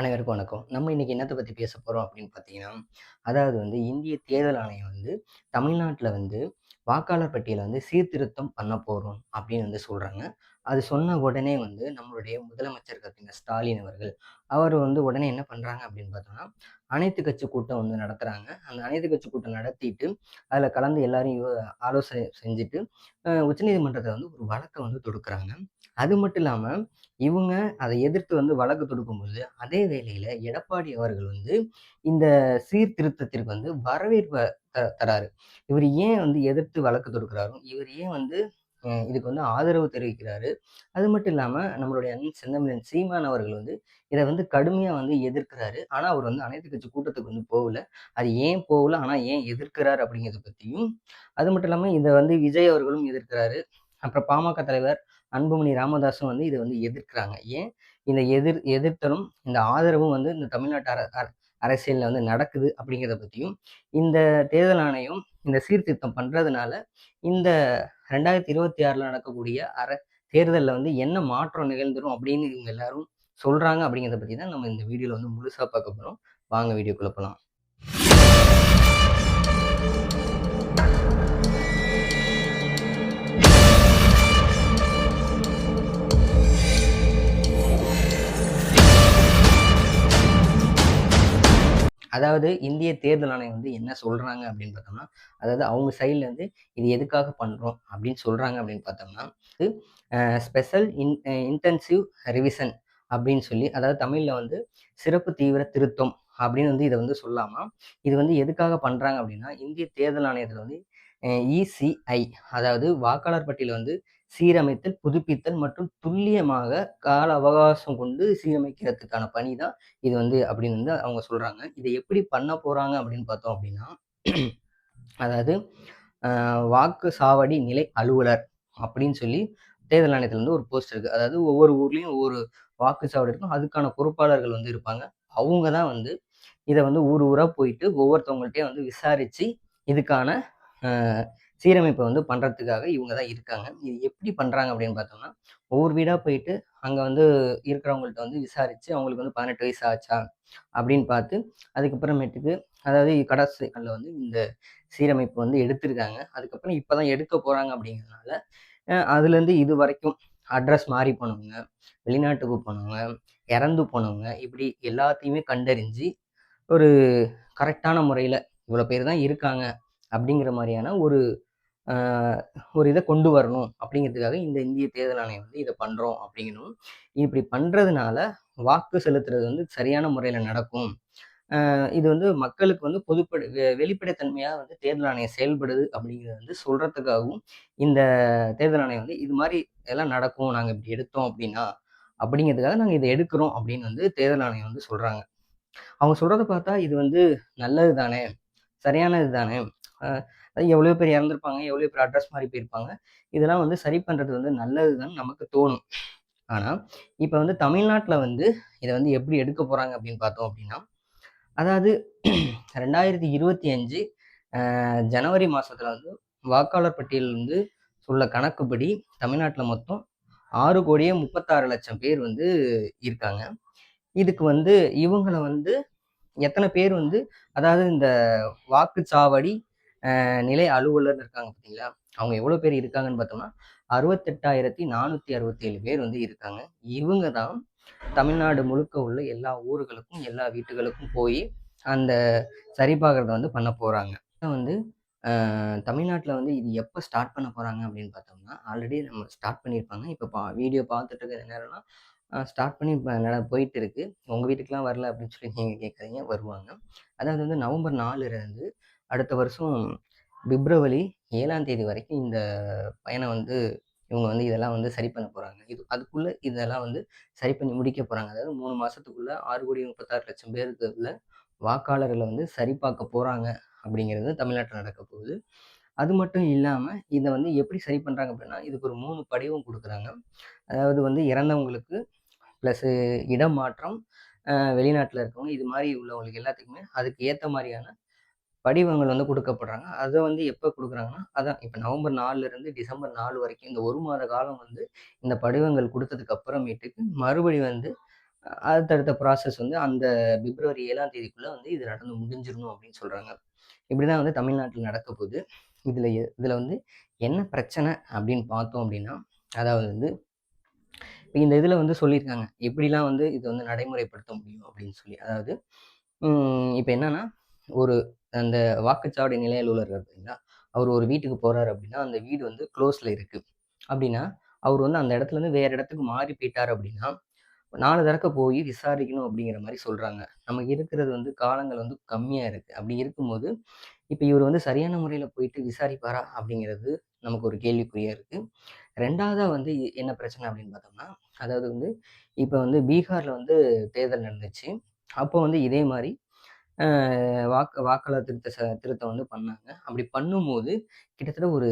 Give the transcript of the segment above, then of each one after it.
அனைவருக்கும் வணக்கம். நம்ம இன்னைக்கு என்னத்தை பற்றி பேச போகிறோம் அப்படின்னு பார்த்தீங்கன்னா, அதாவது வந்து இந்திய தேர்தல் ஆணையம் வந்து தமிழ்நாட்டில் வந்து வாக்காளர் பட்டியலை வந்து சீர்திருத்தம் பண்ண போகிறோம் அப்படின்னு வந்து சொல்கிறாங்க அது சொன்ன உடனே வந்து நம்மளுடைய முதலமைச்சர் பார்த்தீங்கன்னா ஸ்டாலின் அவர்கள், அவர் வந்து உடனே என்ன பண்ணுறாங்க அப்படின்னு பார்த்தோம்னா, அனைத்து கட்சி கூட்டம் வந்து நடத்துகிறாங்க அந்த அனைத்து கட்சி கூட்டம் நடத்திட்டு, அதில் கலந்து எல்லாரும் ஆலோசனை செஞ்சுட்டு, உச்சநீதிமன்றத்தை வந்து ஒரு வழக்கை வந்து தொடுக்குறாங்க. அது மட்டும் இல்லாமல் இவங்க அதை எதிர்த்து வந்து வழக்கு தொடுக்கும்போது, அதே வேளையில் எடப்பாடி அவர்கள் வந்து இந்த சீர்திருத்தத்திற்கு வந்து வரவேற்பு த தராரு. இவர் ஏன் வந்து எதிர்த்து வழக்கு தொடுக்கிறாரும், இவர் ஏன் வந்து இதுக்கு வந்து ஆதரவு தெரிவிக்கிறாரு. அது மட்டும் இல்லாமல் நம்மளுடைய செந்தமிழன் சீமான் அவர்கள் வந்து இதை வந்து கடுமையாக வந்து எதிர்க்கிறாரு. ஆனால் அவர் வந்து அனைத்து கட்சி கூட்டத்துக்கு வந்து போகல. அது ஏன் போகல, ஆனால் ஏன் எதிர்க்கிறார் அப்படிங்கிறத பற்றியும் அது மட்டும் இல்லாமல் இதை வந்து விஜய் அவர்களும் எதிர்க்கிறாரு. அப்புறம் பாமக தலைவர் அன்புமணி ராமதாஸும் வந்து இதை வந்து எதிர்க்கிறாங்க. ஏன்? இந்த எதிர் எதிர்த்தலும், இந்த ஆதரவும் வந்து இந்த தமிழ்நாட்டு அர அர வந்து நடக்குது அப்படிங்கிறத பற்றியும் இந்த தேர்தல் ஆணையம் இந்த சீர்திருத்தம் பண்ணுறதுனால இந்த 2026ல நடக்கக்கூடிய அர தேர்தலில் வந்து என்ன மாற்றம் நிகழ்ந்துடும் அப்படின்னு இவங்க எல்லாரும் சொல்கிறாங்க அப்படிங்கிறத பற்றி தான் நம்ம இந்த வீடியோவில் வந்து முழுசாக பார்க்க போகிறோம் வாங்க வீடியோ குழப்பலாம் அதாவது இந்திய தேர்தல் ஆணையம் வந்து என்ன சொல்றாங்க அப்படின்னு பார்த்தோம்னா, அதாவது அவங்க சைட்லேருந்து இது எதுக்காக பண்றோம் அப்படின்னு சொல்றாங்க அப்படின்னு பார்த்தோம்னா, uh special in intensive revision அப்படின்னு சொல்லி, அதாவது தமிழ்ல வந்து சிறப்பு தீவிர திருத்தம் அப்படின்னு வந்து இதை வந்து சொல்லாமல் இது வந்து எதுக்காக பண்றாங்க அப்படின்னா, இந்திய தேர்தல் ஆணையத்தில் வந்து இசிஐ அதாவது வாக்காளர் பட்டியல வந்து சீரமைத்தல், புதுப்பித்தல் மற்றும் துல்லியமாக கால அவகாசம் கொண்டு சீரமைக்கிறதுக்கான பணி தான் இது வந்து அப்படின்னு வந்து அவங்க சொல்றாங்க. இதை எப்படி பண்ண போறாங்க அப்படின்னு பார்த்தோம் அப்படின்னா, அதாவது வாக்கு சாவடி நிலை அலுவலர் அப்படின்னு சொல்லி தேர்தல் ஆணையத்துல வந்து ஒரு போஸ்ட் இருக்கு. அதாவது ஒவ்வொரு ஊர்லயும் ஒவ்வொரு வாக்கு சாவடி இருக்கும். அதுக்கான பொறுப்பாளர்கள் வந்து இருப்பாங்க. அவங்க தான் வந்து இதை வந்து ஊர் ஊரா போயிட்டு ஒவ்வொருத்தவங்கள்ட்டையும் வந்து விசாரிச்சு, இதுக்கான சீரமைப்பை வந்து பண்ணுறதுக்காக இவங்க தான் இருக்காங்க. இது எப்படி பண்ணுறாங்க அப்படின்னு பார்த்தோம்னா, ஒவ்வொரு வீடாக போயிட்டு அங்கே வந்து இருக்கிறவங்கள்ட்ட வந்து விசாரித்து அவங்களுக்கு வந்து 18 வயசு ஆச்சா? அப்படின்னு பார்த்து, அதுக்கப்புறமேட்டுக்கு அதாவது கடைசி நாள்ல வந்து இந்த சீரமைப்பு வந்து எடுத்திருக்காங்க. அதுக்கப்புறம் இப்போ தான் எடுக்க போகிறாங்க அப்படிங்கிறதுனால, அதுலேருந்து இது வரைக்கும் அட்ரஸ் மாறி போனவங்க, வெளிநாட்டுக்கு போனவங்க, இறந்து போனவங்க, இப்படி எல்லாத்தையுமே கண்டறிஞ்சு, ஒரு கரெக்டான முறையில் இவ்வளோ பேர் தான் இருக்காங்க அப்படிங்கிற மாதிரியான ஒரு ஒரு இதை கொண்டு வரணும் அப்படிங்கிறதுக்காக இந்த இந்திய தேர்தல் ஆணையம் வந்து இதை பண்ணுறோம் அப்படிங்கணும். இப்படி பண்ணுறதுனால வாக்கு செலுத்துறது வந்து சரியான முறையில் நடக்கும். இது வந்து மக்களுக்கு வந்து பொதுப்படை வெளிப்படைத்தன்மையாக வந்து தேர்தல் ஆணையம் செயல்படுது அப்படிங்கிறது வந்து சொல்கிறதுக்காகவும் இந்த தேர்தல் ஆணையம் வந்து இது மாதிரி எல்லாம் நடக்கும். நாங்கள் இப்படி எடுத்தோம் அப்படின்னா, அப்படிங்கிறதுக்காக நாங்கள் இதை எடுக்கிறோம் அப்படின்னு வந்து தேர்தல் ஆணையம் வந்து சொல்கிறாங்க அவங்க சொல்கிறத பார்த்தா இது வந்து நல்லது தானே! சரியானது தானே! எவ்வளோ பேர் இறந்திருப்பாங்க, எவ்வளோ பேர் அட்ரஸ் மாதிரி போயிருப்பாங்க. இதெல்லாம் வந்து சரி பண்ணுறது வந்து நல்லது தான் நமக்கு தோணும். ஆனால் இப்போ வந்து தமிழ்நாட்டில் வந்து இதை வந்து எப்படி எடுக்க போகிறாங்க அப்படின்னு பார்த்தோம் அப்படின்னா, அதாவது ரெண்டாயிரத்தி இருபத்தி அஞ்சு ஜனவரி மாதத்தில் வந்து வாக்காளர் பட்டியல் வந்து உள்ள கணக்குப்படி தமிழ்நாட்டில் மொத்தம் 6,36,00,000 பேர் வந்து இருக்காங்க. இதுக்கு வந்து இவங்கள வந்து எத்தனை பேர் வந்து அதாவது இந்த வாக்குச்சாவடி நிலை அலுவலர் இருக்காங்க பார்த்தீங்களா? அவங்க எவ்வளோ பேர் இருக்காங்கன்னு பார்த்தோம்னா, 68,467 பேர் வந்து இருக்காங்க. இவங்க தான் தமிழ்நாடு முழுக்க உள்ள எல்லா ஊர்களுக்கும், எல்லா வீட்டுகளுக்கும் போய் அந்த சரிபார்க்கிறத வந்து பண்ண போறாங்க. வந்து தமிழ்நாட்டில் வந்து இது எப்போ ஸ்டார்ட் பண்ண போறாங்க அப்படின்னு பார்த்தோம்னா, ஆல்ரெடி நம்ம ஸ்டார்ட் பண்ணியிருப்பாங்க. இப்போ பா வீடியோ பார்த்துட்டு இருக்கிற நேரம்லாம் ஸ்டார்ட் பண்ணி நட போயிட்டு இருக்கு. உங்க வீட்டுக்கெலாம் வரல அப்படின்னு சொல்லி நீங்கள் கேட்குறீங்க வருவாங்க. அதாவது வந்து நவம்பர் நாலுலேருந்து அடுத்த வருஷம் பிப்ரவரி ஏழாம் தேதி வரைக்கும் இந்த பயணம் வந்து இவங்க வந்து இதெல்லாம் வந்து சரி பண்ண போகிறாங்க இது அதுக்குள்ளே இதெல்லாம் வந்து சரி பண்ணி முடிக்க போகிறாங்க அதாவது 3 மாசத்துக்குள்ள 6,36,00,000 பேருக்கு உள்ள வாக்காளர்களை வந்து சரி பார்க்க போகிறாங்க அப்படிங்கிறது தமிழ்நாட்டில் நடக்க போகுது. அது மட்டும் இல்லாமல் இதை வந்து எப்படி சரி பண்ணுறாங்க அப்படின்னா, இதுக்கு ஒரு மூணு படிவும் கொடுக்குறாங்க. அதாவது வந்து இறந்தவங்களுக்கு, ப்ளஸ்ஸு இடம் மாற்றம், வெளிநாட்டில் இருக்கவங்க, இது மாதிரி உள்ளவங்களுக்கு எல்லாத்துக்குமே அதுக்கு ஏற்ற மாதிரியான படிவங்கள் வந்து கொடுக்கப்படுறாங்க அதை வந்து எப்போ கொடுக்குறாங்கன்னா அதான் இப்போ நவம்பர் நாலுலேருந்து டிசம்பர் நாலு வரைக்கும் இந்த ஒரு மாத காலம் வந்து இந்த படிவங்கள் கொடுத்ததுக்கு அப்புறமேட்டுக்கு மறுபடி வந்து அடுத்தடுத்த ப்ராசஸ் வந்து அந்த பிப்ரவரி ஏழாம் தேதிக்குள்ளே வந்து இது நடந்து முடிஞ்சிடணும் அப்படின்னு சொல்கிறாங்க இப்படி தான் வந்து தமிழ்நாட்டில் நடக்க போகுது. இதில் இதில் வந்து என்ன பிரச்சனை அப்படின்னு பார்த்தோம் அப்படின்னா, அதாவது வந்து இப்போ இந்த இதில் வந்து சொல்லியிருக்காங்க. எப்படிலாம் வந்து இதை வந்து நடைமுறைப்படுத்த முடியும் அப்படின்னு சொல்லி. அதாவது இப்போ என்னென்னா என்னன்னா, ஒரு அந்த வாக்குச்சாவடி நிலையில் உள்ளவர் அப்படின்னா அவர் ஒரு வீட்டுக்கு போகிறாரு அப்படின்னா, அந்த வீடு வந்து க்ளோஸில் இருக்குது அப்படின்னா, அவர் வந்து அந்த இடத்துலேருந்து வேறு இடத்துக்கு மாறி போயிட்டாரு அப்படின்னா, நாலு தரக்க போய் விசாரிக்கணும் அப்படிங்கிற மாதிரி சொல்கிறாங்க நமக்கு இருக்கிறது வந்து காலங்கள் வந்து கம்மியாக இருக்குது அப்படி இருக்கும்போது, இப்போ இவர் வந்து சரியான முறையில் போயிட்டு விசாரிப்பாரா? அப்படிங்கிறது நமக்கு ஒரு கேள்விக்குறியாக இருக்குது ரெண்டாவதாக வந்து என்ன பிரச்சனை அப்படின்னு பார்த்தோம்னா, அதாவது வந்து இப்போ வந்து பீகாரில் வந்து தேர்தல் நடந்துச்சு. அப்போ வந்து இதே மாதிரி வாக்கு வாக்காளர் திருத்த ச திருத்தம் வந்து பண்ணாங்க. அப்படி பண்ணும்போது, கிட்டத்தட்ட ஒரு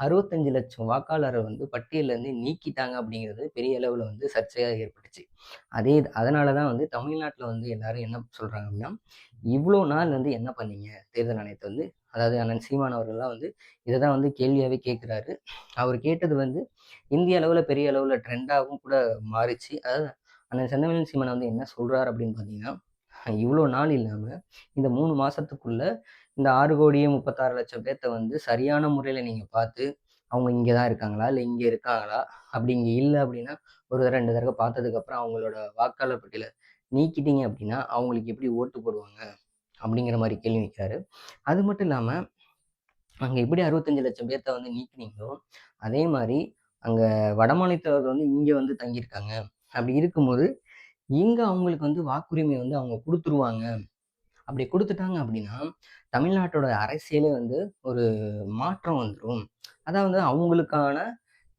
அறுபத்தஞ்சு லட்சம் வாக்காளரை வந்து பட்டியலேருந்து நீக்கிட்டாங்க அப்படிங்கிறது பெரிய அளவில் வந்து சர்ச்சையாக ஏற்பட்டுச்சு. அதே அதனால தான் வந்து தமிழ்நாட்டில் வந்து எல்லாரும் என்ன சொல்கிறாங்க அப்படின்னா, இவ்வளோ நாள் வந்து என்ன பண்ணீங்க? தேர்தல் ஆணையத்தை வந்து அதாவது அண்ணன் சீமான் அவர்கள்லாம் வந்து இதை தான் வந்து கேள்வியாகவே கேட்குறாரு அவர் கேட்டது வந்து இந்திய அளவில் பெரிய அளவில் ட்ரெண்டாகவும் கூட மாறிச்சு. அதாவது அண்ணன் செந்தமிழன் சீமான் வந்து என்ன சொல்கிறார் அப்படின்னு பார்த்தீங்கன்னா, இவ்வளோ நாள் இல்லாமல் இந்த மூணு மாதத்துக்குள்ளே இந்த ஆறு கோடியே முப்பத்தாறு லட்சம் பேர்த்த வந்து சரியான முறையில் நீங்கள் பார்த்து, அவங்க இங்கே தான் இருக்காங்களா? இல்லை இங்கே இருக்காங்களா? அப்படி இங்கே இல்லை அப்படின்னா, ஒரு தடவை ரெண்டு தடவை பார்த்ததுக்கப்புறம் அவங்களோட வாக்காளர் பட்டியல நீக்கிட்டீங்க அப்படின்னா, அவங்களுக்கு எப்படி ஓட்டு போடுவாங்க? அப்படிங்கிற மாதிரி கேள்வி நிற்கிறாரு அது மட்டும் இல்லாமல் அங்கே எப்படி அறுபத்தஞ்சு லட்சம் பேர்த்த வந்து நீக்கினீங்களோ அதே மாதிரி அங்கே வடமாநிலத்தவர்கள் வந்து இங்கே வந்து தங்கியிருக்காங்க. அப்படி இருக்கும்போது, இங்கே அவங்களுக்கு வந்து வாக்குரிமை வந்து அவங்க கொடுத்துருவாங்க அப்படி கொடுத்துட்டாங்க அப்படின்னா, தமிழ்நாட்டோட அரசியலே வந்து ஒரு மாற்றம் வந்துடும் அதாவது அவங்களுக்கான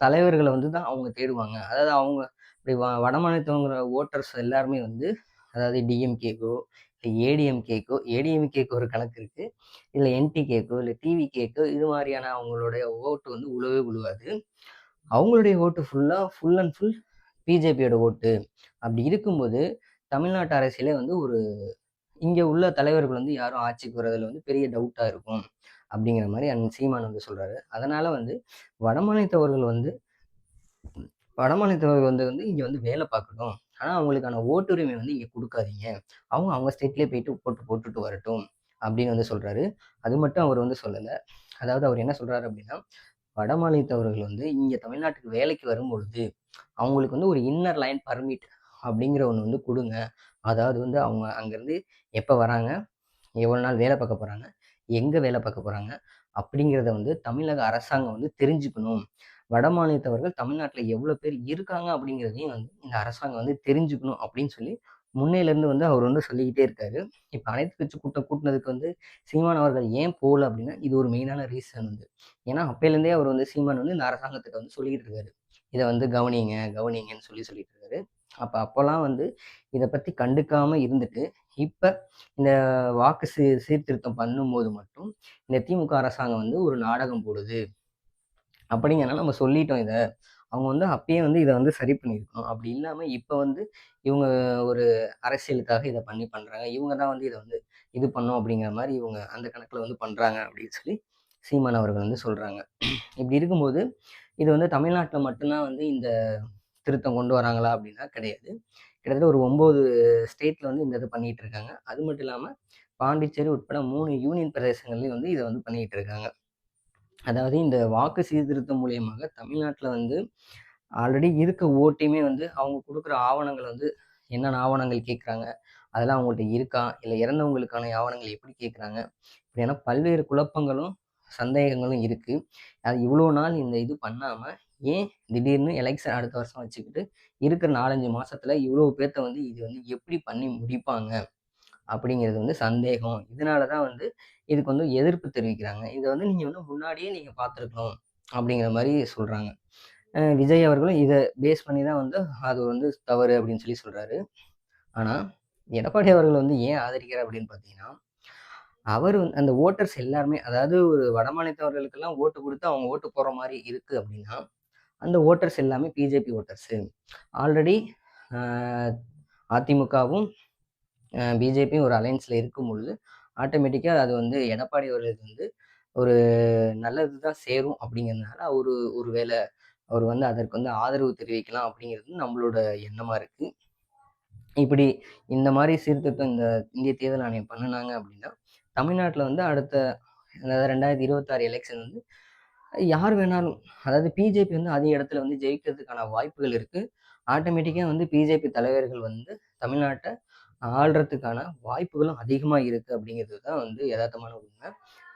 தலைவர்களை வந்து தான் அவங்க தேடுவாங்க. அதாவது அவங்க இப்படி வ வடமாநிலத்தவங்கிற ஓட்டர்ஸ் எல்லாருமே வந்து அதாவது டிஎம்கேக்கோ, இல்லை ஏடிஎம்கேக்கோ ஏடிஎம்கேக்கு ஒரு கணக்கு இருக்குது இல்லை என்டிகேக்கோ, டிவி கேக்கோ இது மாதிரியான அவங்களுடைய ஓட்டு வந்து உழவே உழுவாது. அவங்களுடைய ஓட்டு ஃபுல்லாக ஃபுல் அண்ட் ஃபுல் பிஜேபியோட ஓட்டு. அப்படி இருக்கும்போது, தமிழ்நாட்டு அரசியலே வந்து ஒரு இங்கே உள்ள தலைவர்கள் வந்து யாரும் ஆட்சிக்கு வர்றதுல வந்து பெரிய டவுட்டாக இருக்கும். அப்படிங்கிற மாதிரி அண்ணன் சீமான் வந்து சொல்கிறாரு அதனால் வந்து வடமாநிலத்தவர்கள் வந்து வடமாநிலத்தவர்கள் வந்து வந்து இங்கே வந்து வேலை பார்க்கட்டும். ஆனால் அவங்களுக்கான ஓட்டுரிமை வந்து இங்கே கொடுக்காதீங்க அவங்க அவங்க ஸ்டேட்லேயே போயிட்டு போட்டு போட்டுட்டு வரட்டும். அப்படின்னு வந்து சொல்கிறாரு அது மட்டும் அவர் வந்து சொல்லலை அதாவது அவர் என்ன சொல்கிறாரு அப்படின்னா, வடமாநிலத்தவர்கள் வந்து இங்கே தமிழ்நாட்டுக்கு வேலைக்கு வரும்பொழுது, அவங்களுக்கு வந்து ஒரு இன்னர் லைன் பர்மிட் அப்படிங்கிற ஒண்ணு வந்து கொடுங்க அதாவது வந்து அவங்க அங்கேருந்து எப்ப வராங்க? எவ்வளோ நாள் வேலை பார்க்க போறாங்க? எங்க வேலை பார்க்க போறாங்க? அப்படிங்கிறத வந்து தமிழக அரசாங்கம் வந்து தெரிஞ்சுக்கணும். வட மாநிலத்தவர்கள் தமிழ்நாட்டுல எவ்வளோ பேர் இருக்காங்க அப்படிங்கிறதையும் வந்து இந்த அரசாங்கம் வந்து தெரிஞ்சுக்கணும் அப்படின்னு சொல்லி முன்னையிலேருந்து வந்து அவர் வந்து சொல்லிக்கிட்டே இருக்காரு. இப்ப அனைத்து கட்சி கூட்டம் கூட்டினதுக்கு வந்து சீமான் அவர்கள் ஏன் போகல அப்படின்னா, இது ஒரு மெயினான ரீசன் வந்து. ஏன்னா அப்போலேருந்தே அவர் வந்து சீமான் வந்து இந்த அரசாங்கத்துக்கு வந்து சொல்லிக்கிட்டு இருக்காரு. இதை வந்து கவனிங்க, கவனிங்கன்னு சொல்லி சொல்லிட்டு இருக்காரு. அப்போ அப்போல்லாம் வந்து இதை பற்றி கண்டுக்காமல் இருந்துட்டு, இப்போ இந்த வாக்கு சீ சீர்திருத்தம் பண்ணும்போது மட்டும், இந்த திமுக அரசாங்கம் வந்து ஒரு நாடகம் போடுது. அப்படிங்கிறனால நம்ம சொல்லிட்டோம் இதை அவங்க வந்து அப்பயே வந்து இதை வந்து சரி பண்ணியிருக்கணும். அப்படி இல்லாமல் இப்போ வந்து இவங்க ஒரு அரசியலுக்காக இதை பண்ணி பண்ணுறாங்க இவங்க தான் வந்து இதை வந்து இது பண்ணோம் அப்படிங்கிற மாதிரி இவங்க அந்த கணக்கில் வந்து பண்ணுறாங்க அப்படின்னு சொல்லி சீமான் அவர்கள் வந்து சொல்கிறாங்க இப்படி இருக்கும்போது, இது வந்து தமிழ்நாட்டில் மட்டும்தான் வந்து இந்த திருத்தம் கொண்டு வராங்களா அப்படின்னா கிடையாது. கிட்டத்தட்ட ஒரு ஒம்பது ஸ்டேட்ல வந்து இந்த இது பண்ணிட்டு இருக்காங்க. அது மட்டும் இல்லாமல் பாண்டிச்சேரி உட்பட மூணு யூனியன் பிரதேசங்கள்லேயும் வந்து இதை வந்து பண்ணிட்டு இருக்காங்க. அதாவது இந்த வாக்கு சீர்திருத்தம் மூலியமாக தமிழ்நாட்டில் வந்து ஆல்ரெடி இருக்க ஓட்டையுமே வந்து அவங்க கொடுக்குற ஆவணங்கள் வந்து என்னென்ன ஆவணங்கள் கேட்குறாங்க? அதெல்லாம் அவங்கள்ட்ட இருக்கா? இல்லை இறந்தவங்களுக்கான ஆவணங்கள் எப்படி கேட்குறாங்க? இப்படியான பல்வேறு குழப்பங்களும், சந்தேகங்களும் இருக்கு. அது இவ்வளோ நாள் இந்த இது பண்ணாம, ஏன் திடீர்னு எலெக்ஷன் அடுத்த வருஷம் வச்சுக்கிட்டு, இருக்கிற 4, 5 மாசத்துல இவ்வளோ பேர்த்த வந்து இது வந்து எப்படி பண்ணி முடிப்பாங்க? அப்படிங்கிறது வந்து சந்தேகம். இதனால தான் வந்து இதுக்கு வந்து எதிர்ப்பு தெரிவிக்கிறாங்க. இதை வந்து நீங்க வந்து முன்னாடியே நீங்க பார்த்துருக்கணும். அப்படிங்கிற மாதிரி சொல்றாங்க. விஜய் அவர்களும் இதை பேஸ் பண்ணி தான் வந்து அது வந்து தவறு அப்படின்னு சொல்லி சொல்றாரு. ஆனா, எடப்பாடி அவர்கள் வந்து ஏன் ஆதரிக்கிறார் அப்படின்னு பார்த்தீங்கன்னா, அவர் அந்த ஓட்டர்ஸ் எல்லாருமே அதாவது ஒரு வடமாநிலத்தவர்களுக்கெல்லாம் ஓட்டு கொடுத்து அவங்க ஓட்டு போகிற மாதிரி இருக்குது அப்படின்னா, அந்த ஓட்டர்ஸ் எல்லாமே பிஜேபி ஓட்டர்ஸு. ஆல்ரெடி அதிமுகவும், பிஜேபியும் ஒரு அலையன்ஸில் இருக்கும் பொழுது, ஆட்டோமேட்டிக்காக அது வந்து எடப்பாடி அவர்களுக்கு வந்து ஒரு நல்லது தான் சேரும் அப்படிங்கிறதுனால, அவர் ஒரு வேளை அவர் வந்து அதற்கு வந்து ஆதரவு தெரிவிக்கலாம் அப்படிங்கிறது நம்மளோட எண்ணமாக இருக்குது இப்படி இந்த மாதிரி சீர்திருத்தம் இந்த இந்திய தேர்தல் ஆணையம் பண்ணுனாங்க அப்படின்னா தமிழ்நாட்டில் வந்து அடுத்த அதாவது ரெண்டாயிரத்தி இருபத்தாறு எலெக்ஷன் வந்து யார் வேணாலும் அதாவது பிஜேபி வந்து அதிக இடத்துல வந்து ஜெயிக்கிறதுக்கான வாய்ப்புகள் இருக்குது ஆட்டோமேட்டிக்காக வந்து பிஜேபி தலைவர்கள் வந்து தமிழ்நாட்டை ஆள்றதுக்கான வாய்ப்புகளும் அதிகமாக இருக்குது அப்படிங்கிறது தான் வந்து யதார்த்தமான உண்மை.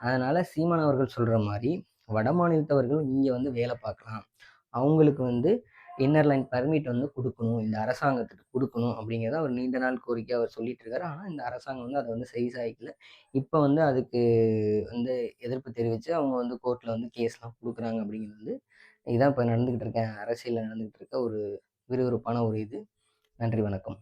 அதனால் சீமான் அவர்கள் சொல்கிற மாதிரி வட மாநிலத்தவர்களும் இங்கே வந்து வேலை பார்க்கலாம். அவங்களுக்கு வந்து இன்னர் லைன் பர்மிட் வந்து கொடுக்கணும் இந்த அரசாங்கத்துக்கு கொடுக்கணும் அப்படிங்கிறத அவர் நீண்ட நாள் கோரிக்கை அவர் சொல்லிட்டு இருக்காரு ஆனால் இந்த அரசாங்கம் வந்து அதை வந்து செவி சாய்க்கல. இப்போ வந்து அதுக்கு வந்து எதிர்ப்பு தெரிவித்து அவங்க வந்து கோர்ட்டில் வந்து கேஸ்லாம் கொடுக்குறாங்க அப்படிங்கிறது வந்து இதுதான் இப்போ நடந்துக்கிட்டு இருக்கேன் அரசியலில் நடந்துக்கிட்டு இருக்க ஒரு விறுவிறுப்பான ஒரு இது. நன்றி வணக்கம்.